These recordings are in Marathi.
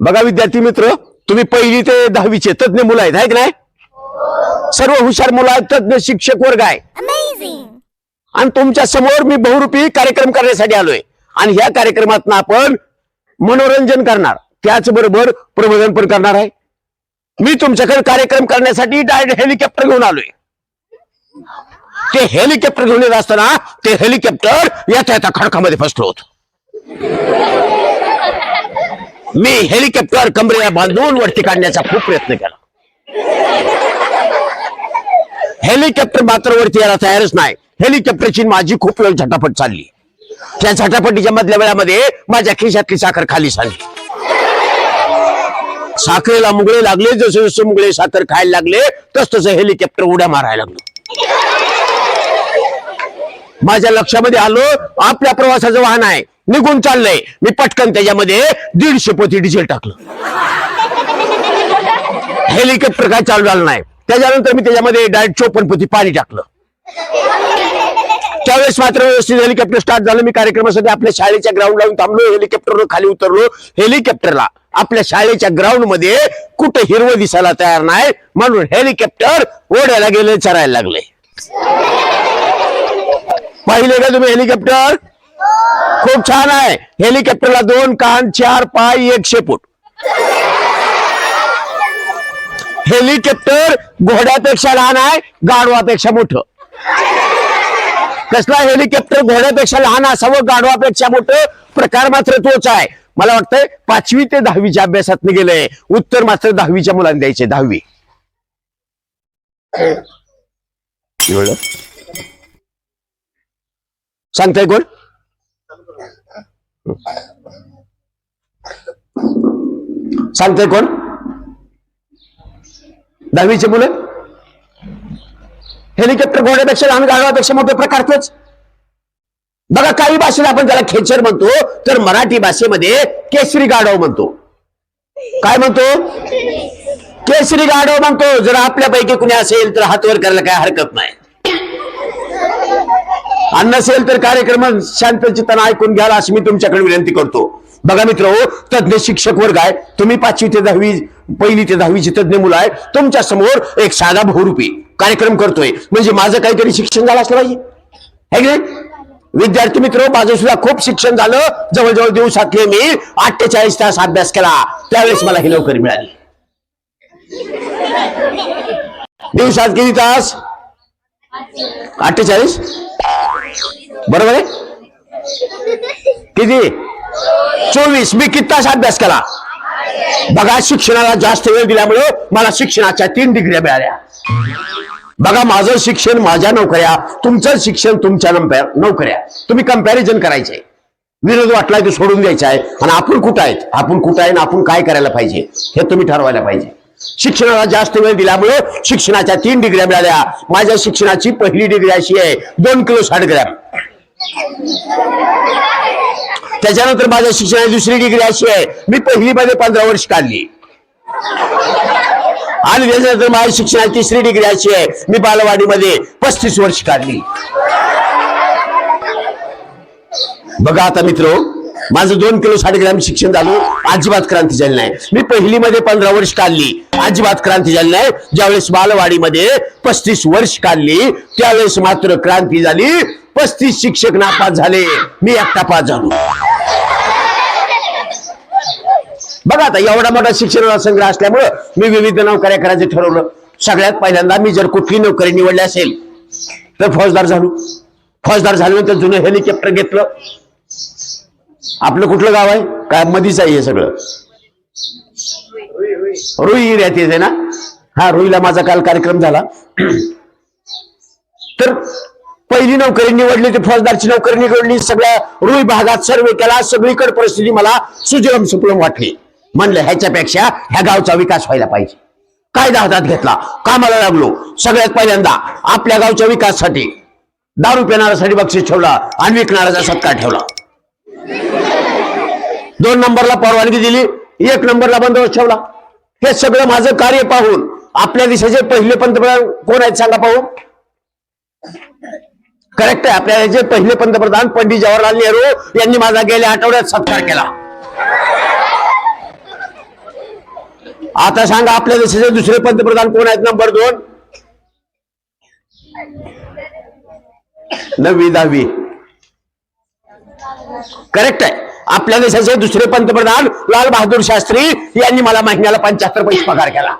बघा विद्यार्थी मित्र तुम्ही पहिली ते दहावीचे तज्ञ मुलं आहेत आहे की नाही? सर्व हुशार मुलं आहेत तज्ञ शिक्षक वर्ग आहे! आणि तुमच्यासमोर मी बहुरूपी कार्यक्रम करण्यासाठी आलोय. आणि ह्या कार्यक्रमात आपण मनोरंजन करणार. त्याचबरोबर प्रबोधन पण करणार आहे. मी तुमच्याकडे कार्यक्रम करण्यासाठी डायरेक्ट हेलिकॉप्टर घेऊन आलोय. ते हेलिकॉप्टर घेऊन येत असताना ते हेलिकॉप्टर येता खडकामध्ये फसलो होत मी हेलिकॉप्टर कमरेला बांधून वरती काढण्याचा खूप प्रयत्न केला. हेलिकॉप्टर मात्र वरती यायला तयारच नाही. हेलिकॉप्टरची माझी खूप वेळ झटापट चालली. त्या झटापटीच्या मधल्या वेळामध्ये माझ्या खिशातली साखर खाली झाली. साखरेला मुगळे लागले जसे जसे मुगळे साखर खायला लागले तस तसं हेलिकॉप्टर उड्या मारायला लागलो. माझ्या लक्षामध्ये आलो आपल्या प्रवासाचं वाहन आहे. निघून चाललंय. मी पटकन त्याच्यामध्ये दीडशे पोती डिझेल टाकलं. हेलिकॉप्टर काय चालू झालं नाही. त्याच्यानंतर मी त्याच्यामध्ये डायरेक्ट चोपन्न पोती पाणी टाकलं. त्यावेळेस मात्र व्यवस्थित हेलिकॉप्टर स्टार्ट झालं. मी कार्यक्रमासाठी आपल्या शाळेच्या ग्राउंड लावून थांबलो. हेलिकॉप्टर खाली उतरलो. हेलिकॉप्टरला आपल्या शाळेच्या ग्राउंडमध्ये कुठं हिरवं दिसायला तयार नाही. म्हणून हेलिकॉप्टर ओढ्याला गेले चरायला लागले. पाहिले का तुम्ही हेलिकॉप्टर? खूप छान आहे. हेलिकॉप्टरला दोन कान चार पाय एक शेपूट. हेलिकॉप्टर घोड्यापेक्षा लहान आहे गाढवापेक्षा मोठं. कसला हेलिकॉप्टर घोड्यापेक्षा लहान असावं गाढवापेक्षा मोठं? प्रकार मात्र तोच आहे. मला वाटतंय पाचवी ते दहावीच्या अभ्यासात गेलंय. उत्तर मात्र दहावीच्या मुलांनी द्यायचे दहावी. सांगताय कोण? सांगताय कोण? दहावीचे मुलं? हेलिकॉप्टर घोड्यापेक्षा लहान गाडवापेक्षा मोठे प्रकारच बघा काही भाषेत आपण त्याला खेचर म्हणतो तर मराठी भाषेमध्ये केसरी गाढव म्हणतो. काय म्हणतो? केसरी गाढव म्हणतो. जर आपल्यापैकी कुणी असेल तर हात वर करायला काय हरकत नाही. आणि नसेल तर कार्यक्रम शांत चित्तानं ऐकून घ्याल अशी मी तुमच्याकडे विनंती करतो. बघा मित्र तज्ञ शिक्षक वर्ग आहे. तुम्ही पाचवी ते दहावी पहिली ते दहावीची तज्ञ मुलं आहे तुमच्यासमोर एक साधा बहुरूपी कार्यक्रम करतोय. म्हणजे माझं काहीतरी शिक्षण झालं असलं पाहिजे. है की नाही? विद्यार्थी मित्र माझं सुद्धा खूप शिक्षण झालं. जवळजवळ दिवसातले मी अठ्ठेचाळीस तास अभ्यास केला. त्यावेळेस मला ही नोकरी मिळाली. दिवसात किती तास? अठ्ठेचाळीस? बरोबर आहे? किती? चोवीस. मी किती तास अभ्यास केला? बघा शिक्षणाला जास्त वेळ दिल्यामुळं मला शिक्षणाच्या तीन डिग्र्या मिळाल्या. बघा माझं शिक्षण माझ्या नोकऱ्या तुमचं शिक्षण तुमच्या नोकऱ्या. तुम्ही कंपॅरिझन करायचे. विरोध वाटलाय तो सोडून द्यायचा आहे. आणि आपण कुठं आहेत? आपण कुठं आहे आणि आपण काय करायला पाहिजे? हे तुम्ही ठरवायला पाहिजे. शिक्षणाला जास्त वेळ दिल्यामुळे शिक्षणाच्या तीन डिग्र्या मिळाल्या. माझ्या शिक्षणाची पहिली डिग्री अशी आहे दोन किलो साठ ग्रॅम. त्याच्यानंतर माझ्या शिक्षणाची दुसरी डिग्री अशी आहे. मी पहिलीमध्ये पंधरा वर्ष काढली. आणि त्याच्यानंतर माझ्या शिक्षणाची तिसरी डिग्री अशी आहे. मी बालवाडीमध्ये पस्तीस वर्ष काढली. बघा आता मित्र माझं दोन किलो साडेग्राम शिक्षण झालं अजिबात क्रांती झाली नाही. मी पहिलीमध्ये पंधरा वर्ष काढली अजिबात क्रांती झाली नाही. ज्यावेळेस बालवाडीमध्ये पस्तीस वर्ष काढली त्यावेळेस मात्र क्रांती झाली. पस्तीस शिक्षक नापास झाले. मी एकटा पास झालो. बघा आता एवढा मोठा शिक्षणाचा संग्रह असल्यामुळं मी विविध नोकऱ्या करायचं ठरवलं. सगळ्यात पहिल्यांदा मी जर कुठली नोकरी निवडली असेल तर फौजदार झालो. फौजदार झाल्यानंतर जुनं हेलिकॉप्टर घेतलं. आपलं कुठलं गाव आहे? काय मधीच आहे हे सगळं. रुई एरियात येते ना? हा रुईला माझा काल कार्यक्रम झाला. तर पहिली नोकरी निवडली ती फौजदारची नोकरी निवडली सगळ्या रुई भागात सर्वे केला सगळीकडे परिस्थिती मला सुजलम सुपलम वाटली. म्हणलं ह्याच्यापेक्षा ह्या गावचा विकास व्हायला पाहिजे. कायदा हातात घेतला कामाला लागलो. सगळ्यात पहिल्यांदा आपल्या गावच्या विकासासाठी दारू पिणाऱ्यासाठी बक्षीस ठेवला आणि विकणाऱ्याचा सत्कार ठेवला. दोन नंबरला परवानगी दिली एक नंबरला बंदोबस्त ठेवला. हे सगळं माझं कार्य पाहून आपल्या देशाचे पहिले पंतप्रधान कोण आहेत सांगा पाहू? करेक्ट आहे. आपल्या जे पहिले पंतप्रधान पंडित जवाहरलाल नेहरू यांनी माझा गेल्या आठवड्यात सत्कार केला. आता सांगा आपल्या देशाचे दुसरे पंतप्रधान कोण आहेत? नंबर दोन. नववी दहावी. करेक्ट आहे. आपल्या देशाचे दुसरे पंतप्रधान लाल बहादूर शास्त्री यांनी मला महिन्याला पंच्याहत्तर पैसे पगार केला.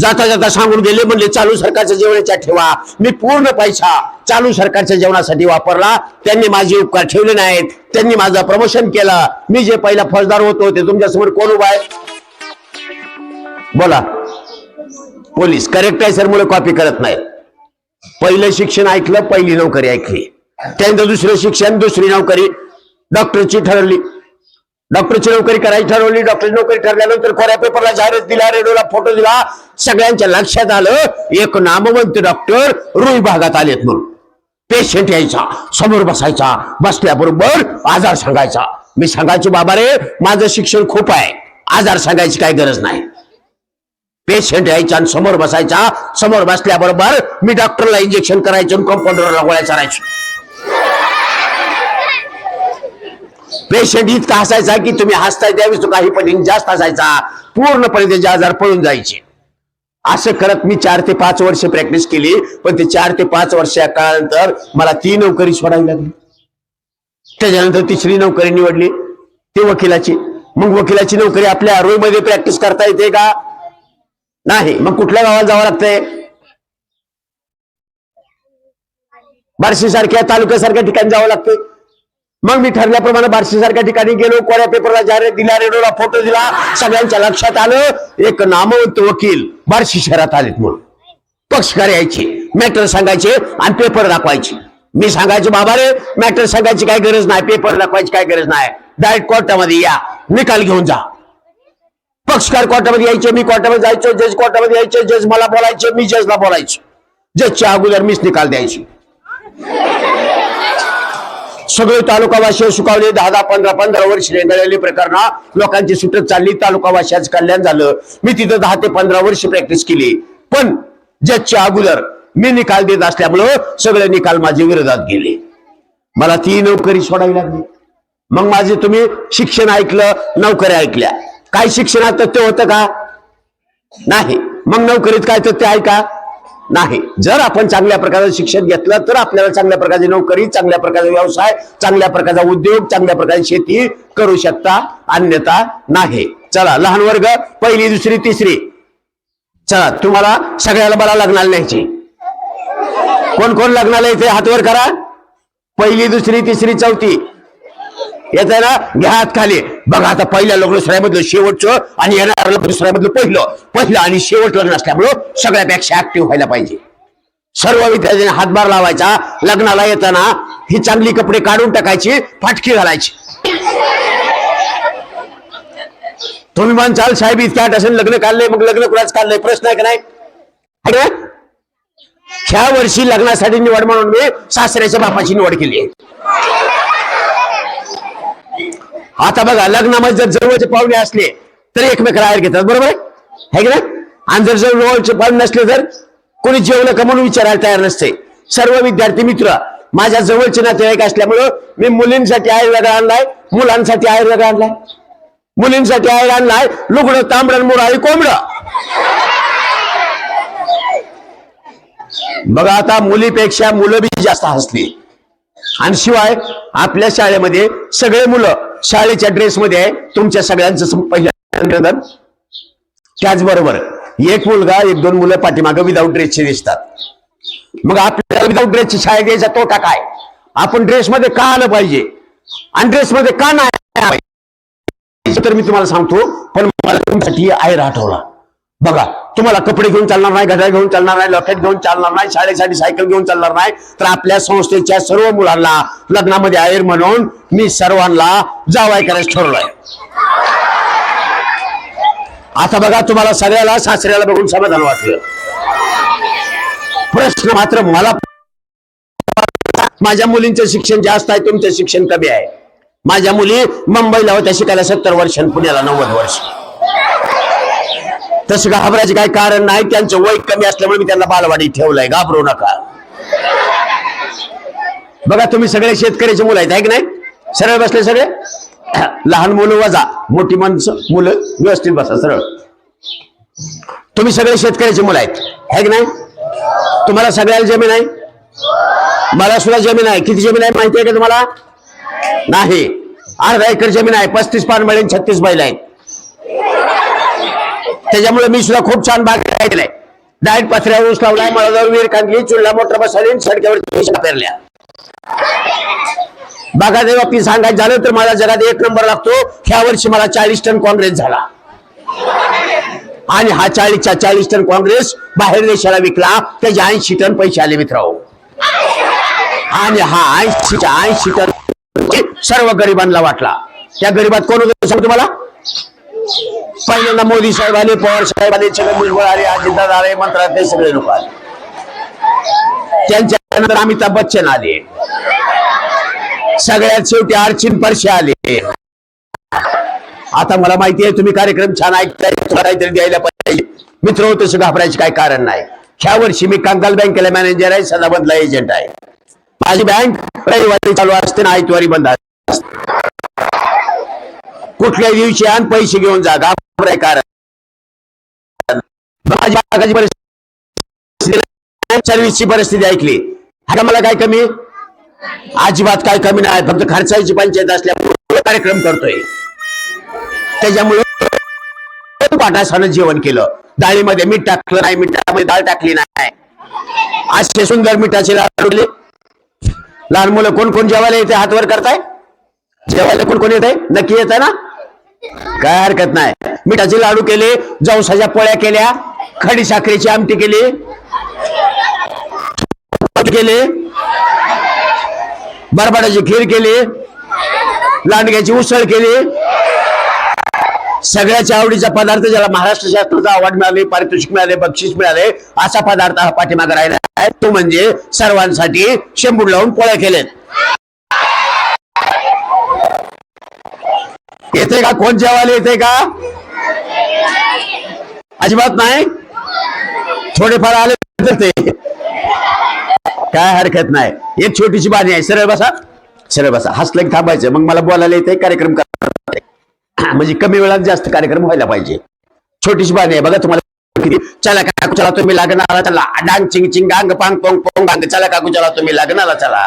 जाता जाता सांगून गेले म्हणले चालू सरकारच्या जेवणाच्या ठेवा. मी पूर्ण पैसा चालू सरकारच्या जेवणासाठी वापरला. त्यांनी माझे उपकार ठेवले नाहीत. त्यांनी माझं प्रमोशन केलं. मी जे पहिला फौजदार होतो ते तुमच्यासमोर कोण उभा आहे? बोला. पोलीस करेक्ट आहे सर मुलं कॉपी करत नाही पहिलं शिक्षण ऐकलं पहिली नोकरी ऐकली. त्यानंतर दुसरं शिक्षण दुसरी नोकरी. डॉक्टरची ठरवली. डॉक्टरची नोकरी करायची ठरवली. डॉक्टरची नोकरी ठरल्यानंतर कोऱ्या पेपरला जाहिरात दिला रेडिओला फोटो दिला. सगळ्यांच्या लक्षात आलं एक नामवंत डॉक्टर रुई भागात आलेत म्हणून. पेशंट यायचा समोर बसायचा बसल्याबरोबर आजार सांगायचा. मी सांगायचो बाबा रे माझं शिक्षण खूप आहे. आजार सांगायची काही गरज नाही. पेशंट यायचा आणि समोर बसायचा. समोर बसल्याबरोबर मी डॉक्टरला इंजेक्शन करायचो आणि कंपाऊंडरला गोळ्या चारायचो. पेशंट इतका हसायचा की तुम्ही हसताय त्यावेळेस तो काही पण जास्त हसायचा. पूर्णपणे त्याचे आजार पळून जायचे. असं करत मी चार ते पाच वर्ष प्रॅक्टिस केली पण ते चार ते पाच वर्ष या काळानंतर मला ती नोकरी सोडावी लागली. त्याच्यानंतर तिसरी नोकरी निवडली ती वकिलाची. मग वकिलाची नोकरी आपल्या मध्ये प्रॅक्टिस करता येते का? नाही. मग कुठल्या गावाला जावं लागतंय? बार्शी सारख्या तालुक्यासारख्या ठिकाणी जावं लागतंय. मग मी ठरल्याप्रमाणे बार्शी सारख्या ठिकाणी गेलो कोऱ्या पेपरला जाहिरात दिला रेडिओला फोटो दिला सगळ्यांच्या लक्षात आलं एक नामवंत वकील. बार्शी शहरात आलेत म्हणून. पक्षकार यायचे मॅटर सांगायचे आणि पेपर दाखवायचे. मी सांगायचो बाबा रे मॅटर सांगायची काय गरज नाही पेपर दाखवायची काय गरज नाही. डायरेक्ट कोर्टामध्ये या निकाल घेऊन जा. पक्षकार कोर्टामध्ये यायचे मी कोर्टामध्ये जायचो जज कोर्टामध्ये यायचे जज मला बोलायचे मी जजला बोलायचो. जजच्या अगोदर मीच निकाल द्यायची. सगळे तालुकावासी सुकावले दहा दहा पंधरा पंधरा वर्ष रेंगाळलेली प्रकरण लोकांची सुटत चालली तालुकावासियाचं कल्याण झालं. मी तिथं दहा ते पंधरा वर्ष प्रॅक्टिस केली. पण जजच्या अगोदर मी निकाल देत असल्यामुळं सगळे निकाल माझे विरोधात गेले. मला ती नोकरी सोडावी लागली. मग माझे तुम्ही शिक्षण ऐकलं नोकऱ्या ऐकल्या. काय शिक्षणात तथ्य होतं का? नाही. मग नोकरीत काय तथ्य आहे का नाही. जर आपण चांगल्या प्रकारचं शिक्षण घेतलं तर आपल्याला चांगल्या प्रकारची नोकरी चांगल्या प्रकारचा व्यवसाय चांगल्या प्रकारचा उद्योग चांगल्या प्रकारची शेती करू शकता. अन्यथा नाही. चला लहान वर्ग पहिली दुसरी तिसरी. चला तुम्हाला सगळ्याला मला लग्नाला न्यायची कोण कोण लग्नाला येते हातवर करा? पहिली दुसरी तिसरी चौथी. येत आहे ना? घ्या हात खाली. बघा आता पहिल्या लग्न दुसऱ्यामधलं शेवटचं आणि येणार लग्न दुसऱ्यामधलं पहिलं. पहिलं आणि शेवट लग्न असल्यामुळं सगळ्यापेक्षा ऍक्टिव्ह व्हायला पाहिजे. सर्व विद्यार्थ्यांनी हातभार लावायचा. लग्नाला येताना ही चांगली कपडे काढून टाकायची फाटकी घालायची. तुम्ही म्हणचाल साहेब इतक्या असेल लग्न काढलंय मग लग्न कुणाच काढलंय? प्रश्न आहे का नाही? ह्या वर्षी लग्नासाठी निवड म्हणून मी सासऱ्याच्या बापाची निवड केली आहे. आता बघा लग्नामध्ये जर जवळचे पाहुणे असले तर एकमेकाला आयर घेतात बरोबर आहे? की नाही? आणि जर जवळचे पाहुणे नसले तर कोणी जेवलं का म्हणून विचारायला तयार नसते. सर्व विद्यार्थी मित्र माझ्या जवळचे नातेवाईक असल्यामुळं मी मुलींसाठी आयर वेगळा आणलाय मुलांसाठी आयर वेगळा आणलाय. मुलींसाठी आयर आणलाय लुगडं तांबडं मुराळी कोंबडं. बघा आता मुलीपेक्षा मुलं बी जास्त हसली. आणि शिवाय आपल्या शाळेमध्ये सगळे मुलं शाळेच्या ड्रेसमध्ये आहे. तुमच्या सगळ्यांचं सम- पहिल्या त्याचबरोबर एक मुलगा एक दोन मुलं पाठीमाग विदाऊट ड्रेसचे दिसतात. मग आपल्याला विदाऊट ड्रेसची शाळेत द्यायचा तोटा काय? आपण ड्रेसमध्ये का आलं पाहिजे? आणि ड्रेसमध्ये का नाही तर मी तुम्हाला सांगतो पण मला तुमच्यासाठी आयर आठवला बघा तुम्हाला कपडे घेऊन चालणार नाही घड्याळ घेऊन चालणार नाही लॉकेट घेऊन चालणार नाही शाळेसाठी सायकल घेऊन चालणार नाही तर आपल्या संस्थेच्या सर्व मुलांना लग्नामध्ये आयर म्हणून मी सर्वांना जावाय करायचं ठरवलंय. आता बघा तुम्हाला सगळ्याला सासऱ्याला बघून समाधान वाटलं. प्रश्न मात्र मला माझ्या मुलींचं शिक्षण जास्त आहे तुमचं शिक्षण कमी आहे. माझ्या मुली मुंबईला होत्या शिकायला सत्तर वर्ष पुण्याला नव्वद वर्ष. तसं घाबरायचं काही कारण नाही? त्यांचं वय कमी असल्यामुळे मी त्यांना बालवाडी ठेवलंय. घाबरू नका. बघा तुम्ही सगळे शेतकऱ्याचे मुलं आहेत आहे की नाही? सरळ बसले सगळे? लहान मुलं वजा. मोठी माणसं मुलं व्यवस्थित बसा सरळ. तुम्ही सगळे शेतकऱ्याचे मुलं आहेत आहे की नाही? तुम्हाला सगळ्याला जमीन आहे? मला सुद्धा जमीन आहे. किती जमीन आहे माहिती आहे का तुम्हाला? नाही. अर्धा एकर जमीन आहे. पस्तीस पान मिळेल छत्तीस बैल आहेत. त्याच्यामुळे मी सुद्धा खूप छान भाग केलाय डायट पथऱ्या ऊस लावलाय मला विहीर काढली चुल्हा मोटर बसवली सडक्यावर पेरल्या बागाच्या बाबतीत सांगायचं झालं तर मला जगात एक नंबर लागतो. ह्या वर्षी मला चाळीस टन काँग्रेस झाला. आणि हा चाळीसच्या चाळीस टन काँग्रेस बाहेर देशाला विकला. त्याचे ऐंशी टन पैसे आले मित्र आणि हा ऐंशीच्या ऐंशी टन म्हणजे सर्व गरिबांना वाटला. त्या गरिबात कोण होतं सांगतो तुम्हाला? पहिल्यांदा मोदी साहेब आले पवार साहेब आले छगन भुजबळ आले अजितदादा आले मंत्रालय सगळे लोक आले. त्यांच्यानंतर अमिताभ बच्चन आले. सगळ्यात शेवटी अर्चिन परशे आले. आता मला माहिती आहे तुम्ही कार्यक्रम छान ऐकताय काहीतरी द्यायला पाहिजे. मित्र तसं घाबरायचे काय कारण नाही. ह्या वर्षी मी कंगाल बँकेला मॅनेजर आहे सदाबंदला एजंट आहे. माझी बँक रविवारी चालू असते ना आयतवारी बंद असते. कुठल्याही दिवशी आण पैसे घेऊन जा. घाबराय कारण माझी परिस्थिती सर्व्हिसची परिस्थिती ऐकली. हा मला काय कमी? अजिबात काय कमी नाही. फक्त खर्चाची पंचायत असल्यामुळे कार्यक्रम करतोय. त्याच्यामुळे पाटासानं जेवण केलं. डाळीमध्ये मीठ टाकलं नाही. मिठामध्ये डाळ टाकली नाही. असे सुंदर मिठाचे लाडू लहान मुलं कोण कोण जेवायला येते? हातवर करताय? जेवायला कोण कोण येत आहे नक्की येत आहे ना? काय हरकत नाही. मिठाचे लाडू केले जवसाच्या पोळ्या केल्या खडी साखरेची आमटी केली. केले. बरबाडाची खीर केली. लांडग्याची उसळ केली. सगळ्याच्या आवडीचा पदार्थ ज्याला महाराष्ट्र शास्त्राचा अवॉर्ड मिळाले पारितोषिक मिळाले बक्षीस मिळाले असा पदार्थ हा पाठीमागे राहिला. आहे तो म्हणजे सर्वांसाठी शेंबूड लावून पोळ्या केलेत येते का? कोण जेवायला येते का? अजिबात नाही? थोडेफार आले तर ते. काय हरकत नाही. एक छोटीशी बाणी आहे. सरळ बसा. सरळ बसा. हसलं की थांबायचं. मग मला बोलायला येते कार्यक्रम करा म्हणजे कमी वेळात जास्त कार्यक्रम व्हायला पाहिजे. छोटीशी बाणी आहे. बघा तुम्हाला चला काकू चला तुम्ही लग्नाला चला. डांग चिंग चिंग गांग पांग पोंग पोंग गांग. चला काकू चला तुम्ही लग्नाला चला.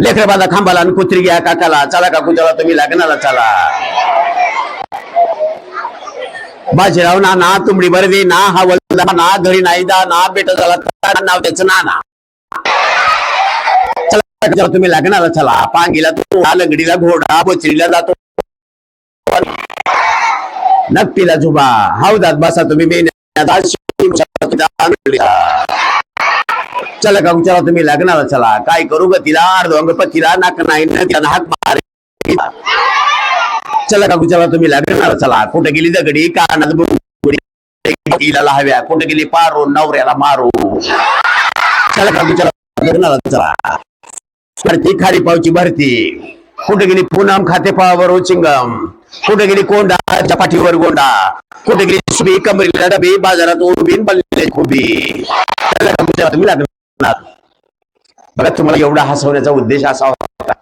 लेकर बांधा खांबाला आणि कुत्री घ्या काकाला. चला काकू चला तुम्ही लग्नाला चला. बाजीराव ना ना तुमडी बरवी ना हा वल्दा ना घरी नाही दा ना बेटा झाला नाव त्याचं ना ना चला तुम्ही लग्नाला चला. पांगीला तो लंगडीला घोडा बचरीला जातो. नक्कीला झुबा हौदात बसा तुम्ही मेहनत चला का चला तुम्ही लग्नाला चला. काय करू ग तिला अर्धवंग पतीला नाक नाही न हाक मार. चला का चला तुम्ही लग्नाला चला. कुठे गेली दगडी? कानात बुडबुडी, तिला कुठे गेली? पारो नवऱ्याला मारू. चला का चला लग्नाला चला. भरती खारी पावची भरती. कुठे गेली? पूनम खाते पावावर चिंगम कुठे गेली? कोंडा चपाटीवर गोंडा. कुठे गेली? सुबी कमरीला डबी बाजारात उभी बनलेले खुबी. चला चला तुम्ही लागणार बघा तुम्हाला एवढा हसवण्याचा उद्देश असा होता